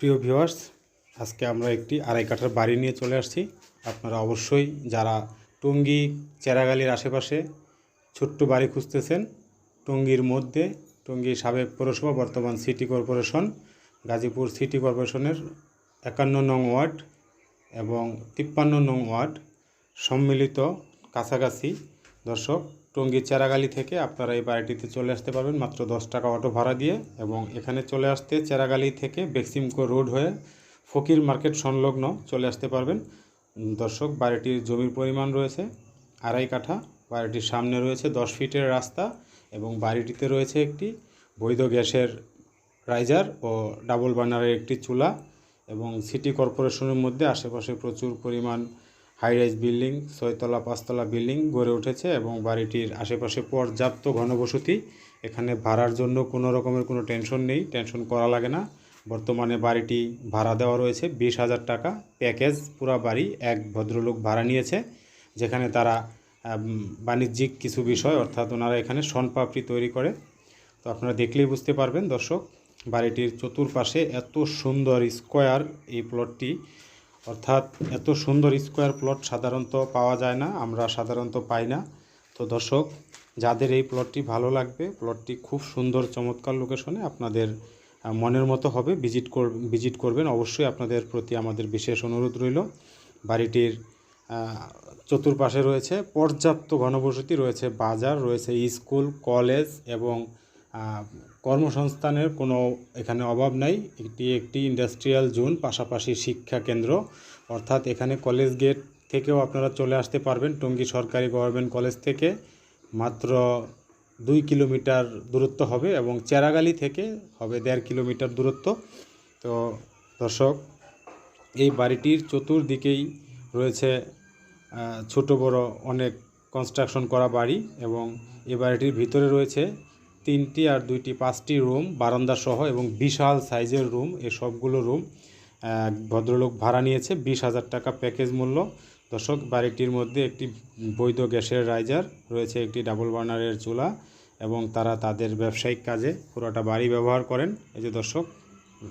প্রিয় ভিউয়ার্স, আজকে আমরা একটি আড়াই কাঠার বাড়ি নিয়ে চলে আসছি। আপনারা অবশ্যই যারা টঙ্গী চেরাগালির আশেপাশে ছোট্ট বাড়ি খুঁজতেছেন, টঙ্গীর মধ্যে, টঙ্গী সাবেক পৌরসভা, বর্তমান সিটি কর্পোরেশন, গাজীপুর সিটি কর্পোরেশনের একান্ন নং ওয়ার্ড এবং তিপ্পান্ন নং ওয়ার্ড সম্মিলিত কাছাকাছি দর্শক টঙ্গী চেরাগালি থেকে আপনারা এই বাড়িটিতে চলে আসতে পারবেন। মাত্র দশ টাকা অটো ভাড়া দিয়ে এবং এখানে চলে আসতে চেরাগালি থেকে বেক্সিমকো রোড হয়ে ফকির মার্কেট সংলগ্ন চলে আসতে পারবেন। দর্শক, বাড়িটির জমির পরিমাণ রয়েছে আড়াই কাঠা, বাড়িটির সামনে রয়েছে দশ ফিটের রাস্তা এবং বাড়িটিতে রয়েছে একটি বৈধ গ্যাসের রাইজার ও ডাবল বার্নারের একটি চুলা এবং সিটি কর্পোরেশনের মধ্যে আশেপাশে প্রচুর পরিমাণ হাই রাইজ বিল্ডিং, ছয়তলা, পাঁচতলা বিল্ডিং গড়ে উঠেছে এবং বাড়িটির আশেপাশে পর্যাপ্ত ঘনবসতি। এখানে ভাড়ার জন্য কোনো রকমের কোনো টেনশন নেই, টেনশন করা লাগে না। বর্তমানে বাড়িটি ভাড়া দেওয়া রয়েছে বিশ হাজার টাকা। প্যাকেজ পুরা বাড়ি এক ভদ্রলোক ভাড়া নিয়েছে, যেখানে তারা বাণিজ্যিক কিছু বিষয়, অর্থাৎ ওনারা এখানে সনপাপড়ি তৈরি করে। তো আপনারা দেখলেই বুঝতে পারবেন দর্শক, বাড়িটির চতুর্পাশে এত সুন্দর স্কোয়ার এই প্লটটি। অর্থাৎ এত সুন্দর স্কোয়ার প্লট সাধারণত পাওয়া যায় না, আমরা সাধারণত পাই না। তো দর্শক, যাদের এই প্লটটি ভালো লাগবে, প্লটটি খুব সুন্দর চমৎকার লোকেশনে আপনাদের মনের মতো হবে ভিজিট কর, ভিজিট করবেন। অবশ্যই আপনাদের প্রতি আমাদের বিশেষ অনুরোধ রইল। বাড়িটির চতুর্পাশে রয়েছে পর্যাপ্ত ঘনবসতি, রয়েছে বাজার, রয়েছে স্কুল, কলেজ এবং কর্মসংস্থানের কোনো এখানে অভাব নাই। এটি একটি ইন্ডাস্ট্রিয়াল জোন, পাশাপাশি শিক্ষা কেন্দ্র। অর্থাৎ এখানে কলেজ গেট থেকেও আপনারা চলে আসতে পারবেন, টঙ্গী সরকারি গভর্নমেন্ট কলেজ থেকে। মাত্র দুই কিলোমিটার দূরত্ব হবে এবং চেরাগালি থেকে হবে দেড় কিলোমিটার দূরত্ব। তো দর্শক, এই বাড়িটির চতুর্দিকেই রয়েছে ছোট বড় অনেক কনস্ট্রাকশন করা বাড়ি এবং এই বাড়িটির ভিতরে রয়েছে তিনটি আর দুইটি, পাঁচটি রুম, বারান্দা সহ এবং বিশাল সাইজের রুম এই সবগুলো রুম ভদ্রলোক ভাড়া নিয়েছে বিশ হাজার টাকা প্যাকেজ মূল্য। দর্শক, বাড়িটির মধ্যে একটি বৈধ গ্যাসের রাইজার রয়েছে, একটি ডাবল বার্নারের চুলা এবং তারা তাদের ব্যবসায়িক কাজে পুরোটা বাড়ি ব্যবহার করেন। এই যে দর্শক,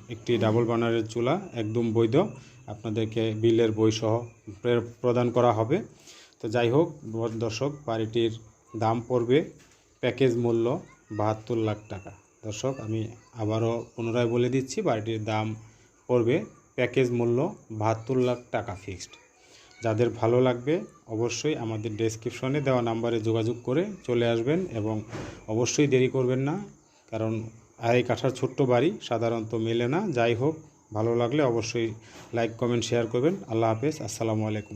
একটি ডাবল বার্নারের চুলা, একদম বৈধ, আপনাদেরকে বিলের বই সহ প্রে- প্রদান করা হবে। তো যাই হোক, দর্শক, বাড়িটির দাম পড়বে প্যাকেজ মূল্য বাহাত্তর লাখ টাকা। দর্শক, আমি আবারও পুনরায় বলে দিচ্ছি, বাড়িটির দাম পড়বে প্যাকেজ মূল্য বাহাত্তর লাখ টাকা ফিক্সড। যাদের ভালো লাগবে, অবশ্যই আমাদের ডেসক্রিপশনে দেওয়া নাম্বারে যোগাযোগ করে চলে আসবেন এবং অবশ্যই দেরি করবেন না, কারণ আড়াই কাঠার ছোট্ট বাড়ি সাধারণত মেলে না। যাই হোক, ভালো লাগলে অবশ্যই লাইক, কমেন্ট, শেয়ার করবেন। আল্লাহ হাফেজ। আসসালামু আলাইকুম।